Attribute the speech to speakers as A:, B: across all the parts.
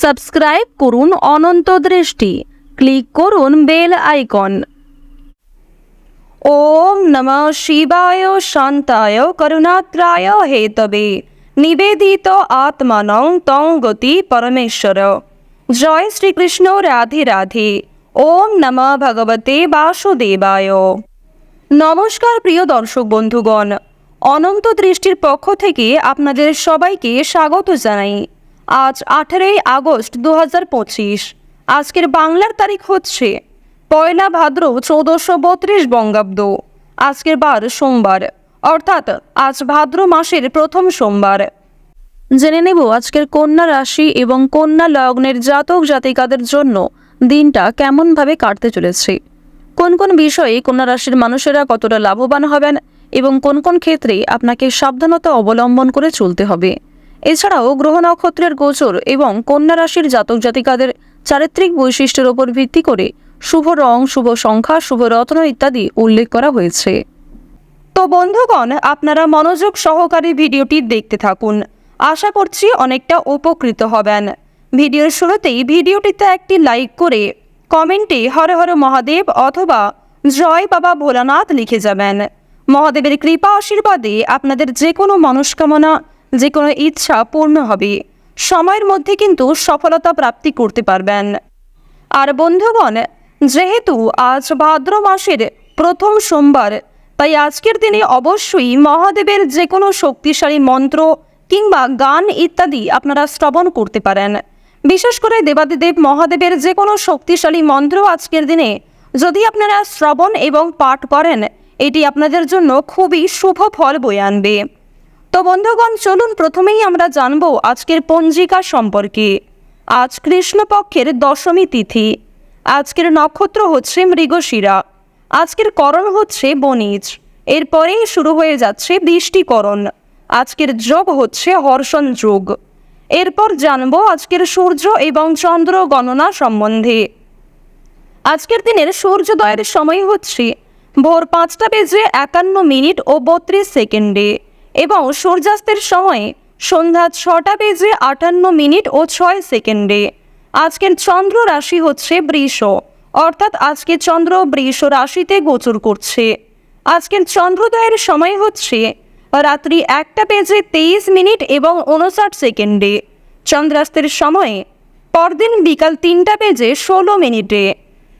A: Subscribe করুন অনন্ত দৃষ্টি। Click করুন বেল আইকন। ওম নমঃ শিবায় শান্তায় করুণাত্রায় হেতবে। নিবেদিত আত্মানং তং গতি পরমেশ্বর। জয় শ্রীকৃষ্ণ রাধে রাধে। ওম নমঃ ভগবতে বাসুদেবায়। নমস্কার প্রিয় দর্শক বন্ধুগণ, অনন্ত দৃষ্টির পক্ষ থেকে আপনাদের সবাইকে স্বাগত জানাই। আজ আঠেরোই আগস্ট দু আজকের বাংলার তারিখ হচ্ছে পয়লা ভাদ্র চৌদ্দশো বত্রিশ বঙ্গাব্দ। আজকের বার সোমবার, অর্থাৎ আজ ভাদ্র মাসের প্রথম সোমবার। জেনে নেব আজকের কন্যা রাশি এবং কন্যা লগ্নের জাতক জাতিকাদের জন্য দিনটা কেমনভাবে কাটতে চলেছে। কোন কোন বিষয়ে কন্যা রাশির মানুষেরা কতটা লাভবান হবেন এবং কোন কোন ক্ষেত্রে আপনাকে সাবধানতা অবলম্বন করে চলতে হবে। এছাড়াও গ্রহ নক্ষত্রের গোচর এবং কন্যা রাশির জাতক জাতিকাদের চারিত্রিক বৈশিষ্ট্যের ওপর ভিত্তি করে শুভ রং, শুভ সংখ্যা, শুভ রত্ন ইত্যাদি উল্লেখ করা হয়েছে। তো বন্ধুগণ, আপনারা মনোযোগ সহকারে ভিডিওটি দেখতে থাকুন। আশা করছি অনেকটা উপকৃত হবেন। ভিডিওর শুরুতেই ভিডিওটিতে একটি লাইক করে কমেন্টে হর হর মহাদেব অথবা জয় বাবা ভোলানাথ লিখে যাবেন। মহাদেবের কৃপা আশীর্বাদে আপনাদের যে কোনো মনস্কামনা যে কোনো ইচ্ছা পূর্ণ হবে। সময়ের মধ্যে কিন্তু সফলতা প্রাপ্তি করতে পারবেন। আর বন্ধুগণ, যেহেতু আজ ভাদ্র মাসের প্রথম সোমবার, তাই আজকের দিনে অবশ্যই মহাদেবের যে কোনো শক্তিশালী মন্ত্র কিংবা গান ইত্যাদি আপনারা শ্রবণ করতে পারেন। বিশেষ করে দেবাদিদেব মহাদেবের যে কোনো শক্তিশালী মন্ত্র আজকের দিনে যদি আপনারা শ্রবণ এবং পাঠ করেন, এটি আপনাদের জন্য খুবই শুভ ফল বয়ে আনবে। তো বন্ধুগণ, চলুন প্রথমেই আমরা জানব আজকের পঞ্জিকা সম্পর্কে। আজ কৃষ্ণপক্ষের দশমী তিথি। আজকের নক্ষত্র হচ্ছে মৃগশিরা। আজকের করণ হচ্ছে বনিজ এরপরেই শুরু হয়ে যাচ্ছে বৃষ্টিকরণ আজকের যোগ হচ্ছে হর্ষণ যোগ। এরপর জানব আজকের সূর্য এবং চন্দ্র গণনা সম্বন্ধে। আজকের দিনের সূর্যোদয়ের সময় হচ্ছে ভোর পাঁচটা বেজে একান্ন মিনিট ও বত্রিশ সেকেন্ডে। এবং সূর্যাস্তের সময় সন্ধ্যা ছটা বেজে আটান্ন মিনিট ও ছয় সেকেন্ডে। আজকের চন্দ্র রাশি হচ্ছে বৃষ, অর্থাৎ আজকে চন্দ্র বৃষ রাশিতে গোচর করছে। আজকের চন্দ্রোদয়ের সময় হচ্ছে রাত্রি একটা বেজে তেইশ মিনিট এবং উনষাট সেকেন্ডে। চন্দ্রাস্তের সময়ে পরদিন বিকাল তিনটা বেজে ষোলো মিনিটে।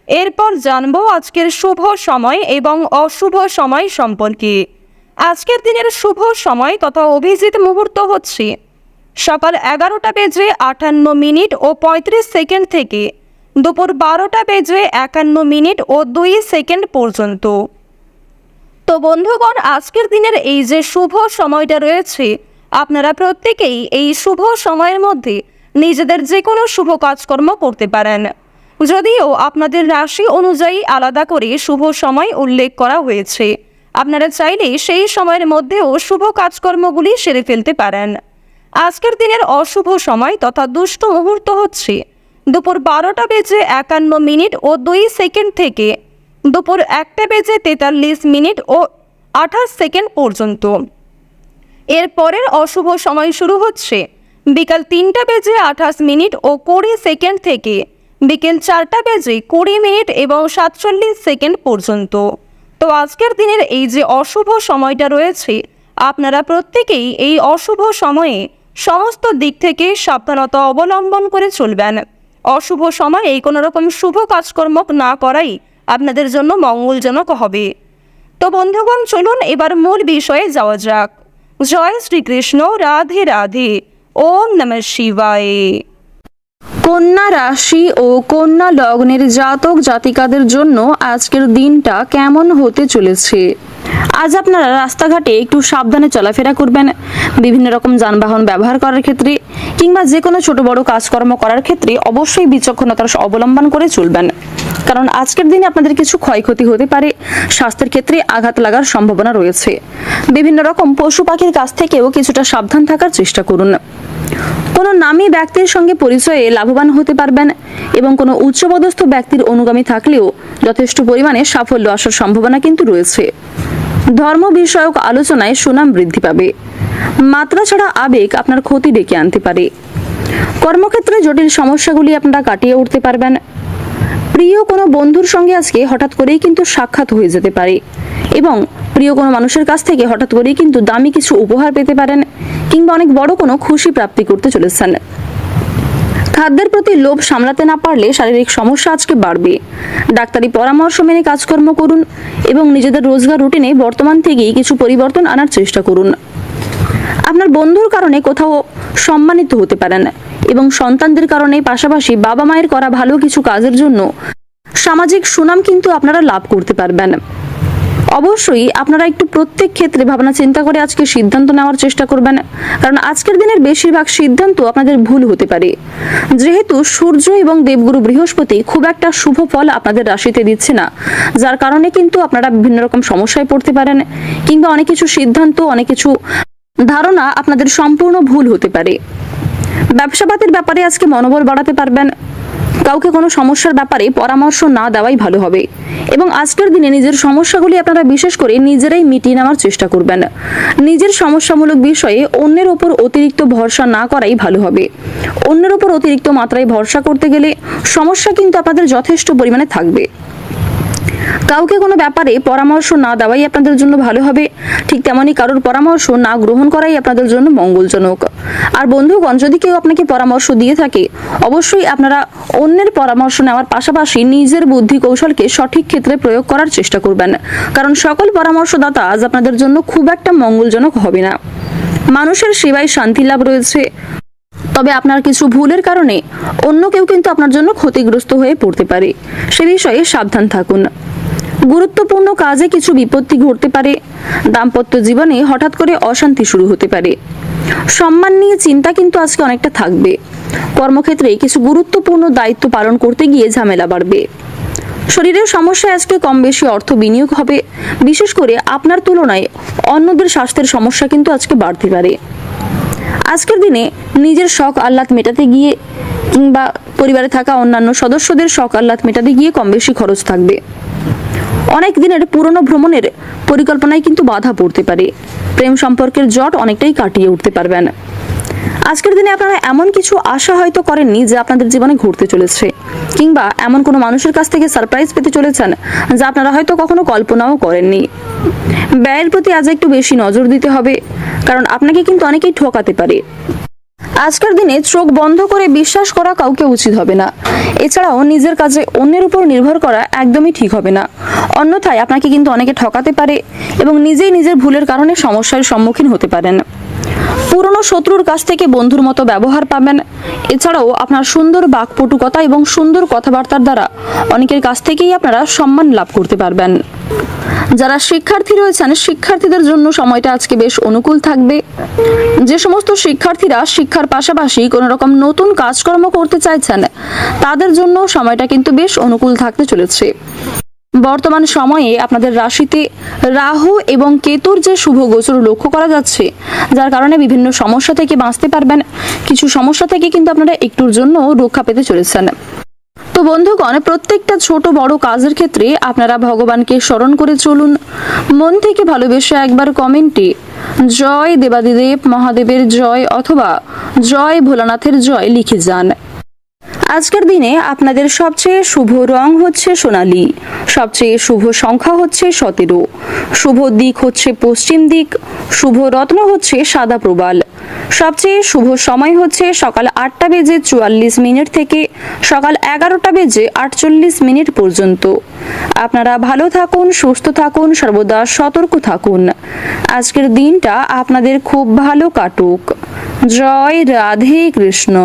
A: এরপর জানব আজকের শুভ সময় এবং অশুভ সময় সম্পর্কে। আজকের দিনের শুভ সময় তথা অভিজিৎ মুহূর্ত হচ্ছে। সকাল এগারোটা বেজে আটান্ন মিনিট ও পঁয়ত্রিশ সেকেন্ড থেকে দুপুর বারোটা বেজে একান্ন মিনিট ও দুই সেকেন্ড পর্যন্ত। তো বন্ধুগণ, আজকের দিনের এই যে শুভ সময়টা রয়েছে, আপনারা প্রত্যেকেই এই শুভ সময়ের মধ্যে নিজেদের যে কোনো শুভ কাজকর্ম করতে পারেন। যদিও আপনাদের রাশি অনুযায়ী আলাদা করে শুভ সময় উল্লেখ করা হয়েছে। আপনারা চাইলেই সেই সময়ের মধ্যেও শুভ কাজকর্মগুলি সেরে ফেলতে পারেন। আজকের দিনের অশুভ সময় তথা দুষ্ট মুহূর্ত হচ্ছে। দুপুর বারোটা বেজে একান্ন মিনিট ও দুই সেকেন্ড থেকে দুপুর একটা বেজে তেতাল্লিশ মিনিট ও আঠাশ সেকেন্ড পর্যন্ত। এর পরের অশুভ সময় শুরু হচ্ছে বিকাল তিনটা বেজে আঠাশ মিনিট ও কুড়ি সেকেন্ড থেকে বিকেল চারটা বেজে কুড়ি মিনিট এবং সাতচল্লিশ সেকেন্ড পর্যন্ত। তো আজকের দিনের এই যে অশুভ সময়টা রয়েছে, আপনারা প্রত্যেকেই এই অশুভ সময়ে সমস্ত দিক থেকে সাবধানতা অবলম্বন করে চলবেন। অশুভ সময়ে কোনো রকম শুভ কাজকর্ম না করাই আপনাদের জন্য মঙ্গলজনক হবে। তো বন্ধুগণ, চলুন এবার মূল বিষয়ে যাওয়া যাক। জয় শ্রীকৃষ্ণ, রাধে রাধে, ওম নমঃ শিবায়। কন্যা রাশি ও কন্যা লগ্নের জাতক জাতিকাদের জন্য আজকের দিনটা কেমন হতে চলেছে? আজ আপনারা রাস্তাঘাটে একটু সাবধানে চলাফেরা করবেন, বিভিন্ন রকম যানবাহন ব্যবহার করার ক্ষেত্রে কিংবা যে কোনো ছোট বড় কাজকর্ম করার ক্ষেত্রে অবশ্যই বিচক্ষণতার অবলম্বন করে চলবেন। কারণ আজকের দিনে আপনাদের কিছু ক্ষয়ক্ষতি হতে পারে, স্বাস্থ্যের ক্ষেত্রে আঘাত লাগার সম্ভাবনা রয়েছে। বিভিন্ন রকম পশু পাখির কাছ থেকেও কিছুটা সাবধান থাকার চেষ্টা করুন। কোনো নামী ব্যক্তির সঙ্গে পরিচয়ে লাভবান হতে পারবেন এবং কোনো উচ্চপদস্থ ব্যক্তির অনুগামী থাকলেও যথেষ্ট পরিমাণে সাফল্য আসার সম্ভাবনা কিন্তু রয়েছে। ধর্ম বিষয়ক আলোচনায় সুনাম বৃদ্ধি পাবে। মাত্রা ছাড়া আবেগ আপনার ক্ষতি ডেকে আনতে পারে।
B: কর্মক্ষেত্রে জটিল সমস্যাগুলি আপনারা কাটিয়ে উঠতে পারবেন। প্রিয় কোনো বন্ধুর সঙ্গে আজকে হঠাৎ করেই কিন্তু সাক্ষাৎ হয়ে যেতে পারে। এবং প্রিয় কোনো মানুষের কাছ থেকে হঠাৎ করেই কিন্তু দামি কিছু উপহার পেতে পারেন কিংবা অনেক বড় কোনো খুশি প্রাপ্তি করতে চলেছেন। খাদ্যের প্রতি লোভ সামলাতে না পারলে শারীরিক সমস্যা আজকে বাড়বে। ডাক্তারি পরামর্শ মেনে কাজকর্ম করুন এবং নিজেদের রোজগার রুটিনে বর্তমান থেকেই কিছু পরিবর্তন আনার চেষ্টা করুন। আপনার বন্ধুর কারণে কোথাও সম্মানিত হতে পারেন। এবং সন্তানদের কারণে পাশাপাশি বাবা মায়ের করা ভালো কিছু কাজের জন্য সামাজিক সুনাম কিন্তু আপনারা লাভ করতে পারবেন। অবশ্যই আপনারা একটু প্রত্যেক ক্ষেত্রে ভাবনা চিন্তা করে আজকে সিদ্ধান্ত নেওয়ার চেষ্টা করবেন, কারণ আজকের দিনের বেশিরভাগ সিদ্ধান্ত আপনাদের ভুল হতে পারে। যেহেতু সূর্য এবং দেবগুরু বৃহস্পতি খুব একটা শুভ ফল আপনাদের রাশিতে দিচ্ছে না, যার কারণে কিন্তু আপনারা বিভিন্ন রকম সমস্যায় পড়তে পারেন, কিংবা অনেক কিছু সিদ্ধান্ত, অনেক কিছু ধারণা আপনাদের সম্পূর্ণ ভুল হতে পারে। ব্যবসাপাতির ব্যাপারে আজকে মনোবল বাড়াতে পারবেন। কাউকে কোনো সমস্যার ব্যাপারে পরামর্শ না দেওয়াই ভালো হবে। এবং আজকের দিনে নিজের সমস্যাগুলি আপনারা বিশেষ করে নিজেরাই মিটিয়ে নেওয়ার চেষ্টা করবেন। নিজের সমস্যামূলক বিষয়ে অন্যের ওপর অতিরিক্ত ভরসা না করাই ভালো হবে। অন্যের ওপর অতিরিক্ত মাত্রায় ভরসা করতে গেলে সমস্যা কিন্তু আপনাদের যথেষ্ট পরিমাণে থাকবে। কাউকে কোনো ব্যাপারে পরামর্শ না দেওয়াই আপনাদের জন্য ভালো হবে। ঠিক তেমনই কারোর পরামর্শ না গ্রহণ করাই আপনাদের জন্য মঙ্গলজনক। আর বন্ধুগণ, যদি কেউ আপনাকে পরামর্শ দিয়ে থাকে, অবশ্যই আপনারা অন্যের পরামর্শ নেওয়ার পাশাপাশি নিজের বুদ্ধি কৌশলকে সঠিক ক্ষেত্রে প্রয়োগ করার চেষ্টা করবেন। কারণ সকল পরামর্শদাতা আজ আপনাদের জন্য খুব একটা মঙ্গলজনক হবে না। মানুষের সেবায় শান্তি লাভ রয়েছে। তবে আপনার কিছু ভুলের কারণে অন্য কেউ কিন্তু আপনার জন্য ক্ষতিগ্রস্ত হয়ে পড়তে পারে। সে বিষয়ে সাবধান থাকুন। গুরুত্বপূর্ণ কাজে কিছু বিপত্তি ঘটতে পারে। দাম্পত্য জীবনে হঠাৎ করে অশান্তি শুরু হতে পারে। সম্মান নিয়ে চিন্তা কিন্তু আজকে অনেকটা থাকবে। কর্মক্ষেত্রে কিছু গুরুত্বপূর্ণ দায়িত্ব পালন করতে গিয়ে ঝামেলা বাড়বে। শরীরের সমস্যায় আজকে কম বেশি অর্থ বিনিয়োগ হবে। বিশেষ করে আপনার তুলনায় অন্যদের স্বাস্থ্যের সমস্যা কিন্তু আজকে বাড়তে পারে। আজকের দিনে নিজের শখ আহ্লাদ মেটাতে গিয়ে কিংবা পরিবারে থাকা অন্যান্য সদস্যদের শখ আহ্লাদ মেটাতে গিয়ে কম বেশি খরচ থাকবে। অনেক দিনের পুরনো ভ্রমণের পরিকল্পনায় কিন্তু বাধা পড়তে পারে। প্রেম সম্পর্কের জট অনেকটাই কাটিয়ে উঠতে পারবেন। আজকের দিনে আপনারা এমন কিছু আশা হয়তো করেননি যে আপনাদের জীবনে ঘটতে চলেছে, কিংবা এমন কোনো মানুষের কাছ থেকে সারপ্রাইজ পেতে চলেছেন যা আপনারা হয়তো কখনো কল্পনাও করেননি। ব্যয়ের প্রতি আজ একটু বেশি নজর দিতে হবে, কারণ আপনাকে কিন্তু অনেকেই ঠকাতে পারে। আজকের দিনে চোখ বন্ধ করে বিশ্বাস করা কাউকে উচিত হবে না। এছাড়াও নিজের কাজে অন্যের উপর নির্ভর করা একদমই ঠিক হবে না। অন্যথায় আপনাকে কিন্তু অনেকে ঠকাতে পারে এবং নিজেই নিজের ভুলের কারণে সমস্যার সম্মুখীন হতে পারেন। পুরনো শত্রুর কাছ থেকে বন্ধুর মতো ব্যবহার পাবেন। এছাড়াও আপনার সুন্দর বাকপটুকতা এবং সুন্দর কথাবার্তার দ্বারা অনেকের কাছ থেকেই আপনারা সম্মান লাভ করতে পারবেন। যারা শিক্ষার্থী রয়েছেন, শিক্ষার্থীদের জন্য সময়টা আজকে বেশ অনুকূল থাকবে। যে সমস্ত শিক্ষার্থীরা শিক্ষার পাশাপাশি কোনো রকম নতুন কাজকর্ম করতে চাইছেন, তাদের জন্য সময়টা কিন্তু বেশ অনুকূল থাকতে চলেছে। বর্তমান সময়ে আপনাদের রাশিতে রাহু এবং কেতুর যে শুভ গোচর লক্ষ্য করা যাচ্ছে, যার কারণে বিভিন্ন সমস্যা থেকে বাঁচতে পারবেন। কিছু সমস্যা থেকে কিন্তু আপনারা একটুর জন্য রক্ষা পেতে চলেছেন। তো বন্ধুগণ, প্রত্যেকটা ছোট বড় কাজের ক্ষেত্রে আপনারা ভগবানকে স্মরণ করে চলুন। মন থেকে ভালোবেসে একবার কমেন্টে, জয় দেবাদিদেব মহাদেবের জয় অথবা জয় ভোলানাথের জয় লিখে যান। আজকের দিনে আপনাদের সবচেয়ে শুভ রং হচ্ছে সোনালি, সবচেয়ে শুভ সংখ্যা হচ্ছে সতেরো। শুভ দিক হচ্ছে পশ্চিম দিক, শুভ রত্ন হচ্ছে সাদা প্রবাল। সবচেয়ে শুভ সময় হচ্ছে সকাল আটটা বেজে চুয়াল্লিশ মিনিট থেকে সকাল এগারোটা বেজে আটচল্লিশ মিনিট পর্যন্ত। আপনারা ভালো থাকুন, সুস্থ থাকুন, সর্বদা সতর্ক থাকুন। আজকের দিনটা আপনাদের খুব ভালো কাটুক। জয় রাধে কৃষ্ণ।